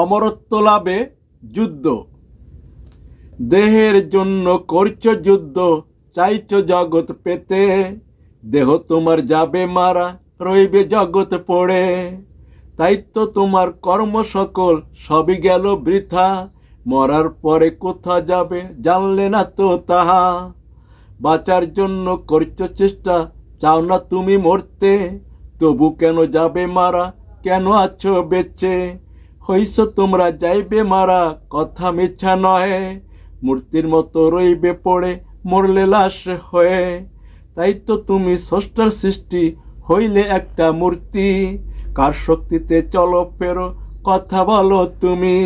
অমরত্ব লাভে যুদ্ধ। দেহের জন্য করছ যুদ্ধ, চাইছ জগৎ পেতে। দেহ তোমার যাবে মারা, রইবে জগৎ পড়ে। তাই তো তোমার কর্ম সকল সবই গেল বৃথা। মরার পরে কোথা যাবে জানলে না তো তাহা। বাঁচার জন্য করছ চেষ্টা, চাও না তুমি মরতে। তবু কেন যাবে মারা, কেন আছো বেঁচে? হইছ তোমরা যাইবে মারা, কথা মিথ্যা নয় মূর্তির মতো রইবে পড়ে, মরলে লাশ হয়ে। তাই তো তুমি ষষ্ঠার সৃষ্টি, হইলে একটা মূর্তি। কার শক্তিতে চলো ফেরো, কথা বলো তুমি।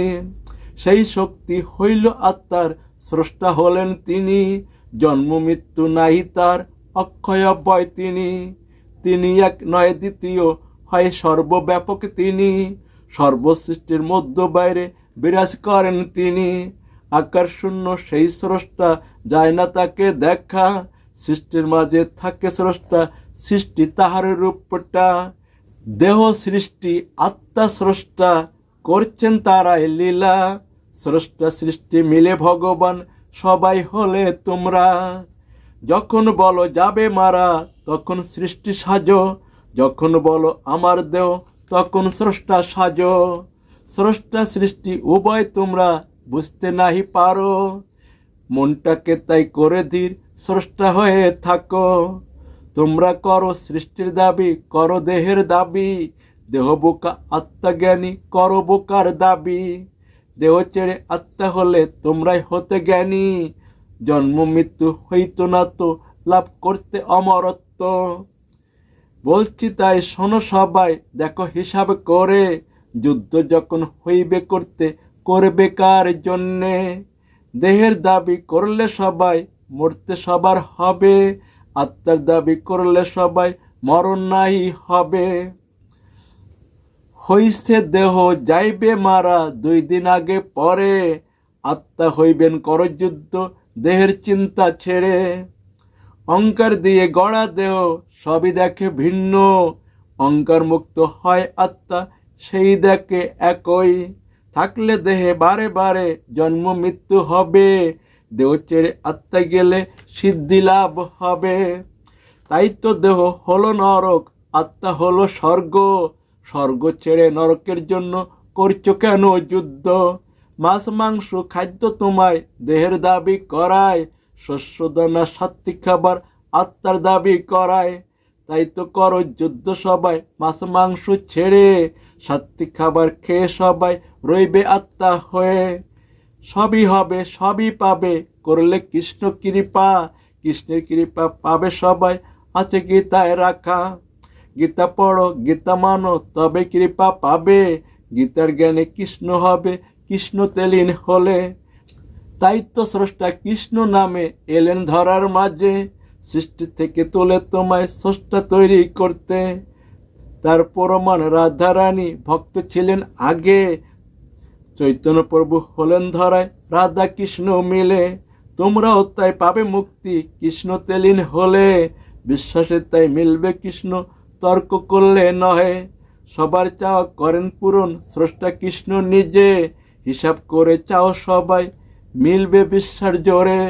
সেই শক্তি হইল আত্মার, স্রষ্টা হলেন তিনি। জন্ম, মৃত্যু নাই তার, অক্ষয় অব্যয় তিনি। তিনি এক নয় দ্বিতীয়, হয় সর্বব্যাপক তিনি। সর্বসৃষ্টির মধ্য বাইরে বিরাজ করেন তিনি। আকার শূন্য, সেই স্রষ্টা যায় না তাকে দেখা। সৃষ্টির মাঝে থাকে স্রষ্টা, সৃষ্টি তাহার রূপটা। দেহ সৃষ্টি, আত্মা স্রষ্টা, করছেন তারাই লীলা। স্রষ্টা সৃষ্টি মিলে ভগবান, সবাই হলে তোমরা। যখন বলো যাবে মারা, তখন সৃষ্টি সাজো। যখন বলো আমার দেহ তখন স্রষ্টা সাজো। স্রষ্টা সৃষ্টি, উভয় তোমরা বুঝতে নাহি পারো। মনটাকে তাই করে ধীর, স্রষ্টা হয়ে থাকো। তোমরা করো সৃষ্টির দাবি, করো দেহের দাবি। দেহ বোকা আত্মজ্ঞানী করো বোকার দাবি। দেহ ছেড়ে আত্মা হলে তোমরাই হতে জ্ঞানী। জন্ম মৃত্যু হইতো না তো, লাভ করতে অমরত্ব। বলছি তাই শোনো সবাই, দেখো হিসাব করে। যুদ্ধ যখন হইবে করতে, করবে কার জন্যে? দেহের দাবি করলে সবাই মরতে সবার হবে। আত্মার দাবি করলে সবাই মরণ নাই হবে। হইছে দেহ, যাইবে মারা দুই দিন আগে পরে। আত্মা হইবেন করযুদ্ধ, দেহের চিন্তা ছেড়ে। অঙ্কার দিয়ে গড়া দেহ সবই দেখে ভিন্ন। অঙ্কার মুক্ত হয় আত্মা, সেই দেখে একই। থাকলে দেহে বারে বারে জন্ম মৃত্যু হবে। দেহ ছেড়ে আত্মা গেলে সিদ্ধি লাভ হবে। তাই তো দেহ হলো নরক, আত্মা হলো স্বর্গ। স্বর্গ ছেড়ে নরকের জন্য করছ কেন যুদ্ধ? মাছ, মাংস, খাদ্য তোমায় দেহের দাবি করায়। শস্য দানা সাত্বিক খাবার আত্মার দাবি করায়। তাই তো করো যুদ্ধ সবাই, মাছ মাংস ছেড়ে। সাত্বিক খাবার খেয়ে সবাই রইবে আত্মা হয়ে। সবই হবে, সবই পাবে, করলে কৃষ্ণ কৃপা। কৃষ্ণের কৃপা পাবে সবাই, আছে গীতায় রাখা। গীতা পড়ো, গীতা মানো, তবে কৃপা পাবে। গীতার জ্ঞানে কৃষ্ণ হবে, কৃষ্ণ তেলিন হলে। তাই তো স্রষ্টা কৃষ্ণ নামে এলেন ধরার মাঝে। সৃষ্টি থেকে তোলে তোমায় স্রষ্টা তৈরি করতে। তার প্রমাণ রাধারানী ভক্ত ছিলেন আগে। চৈতন্য প্রভু হলেন ধরায় রাধা কৃষ্ণ মিলে। তোমরাও তাই পাবে মুক্তি, কৃষ্ণ তেলিন হলে। বিশ্বাসে তাই মিলবে কৃষ্ণ, তর্ক করলে নহে। সবার চাওয়া করেন পূরণ, স্রষ্টা কৃষ্ণ নিজে। হিসাব করে চাও সবাই মিলবে বিশ্বাস জোরে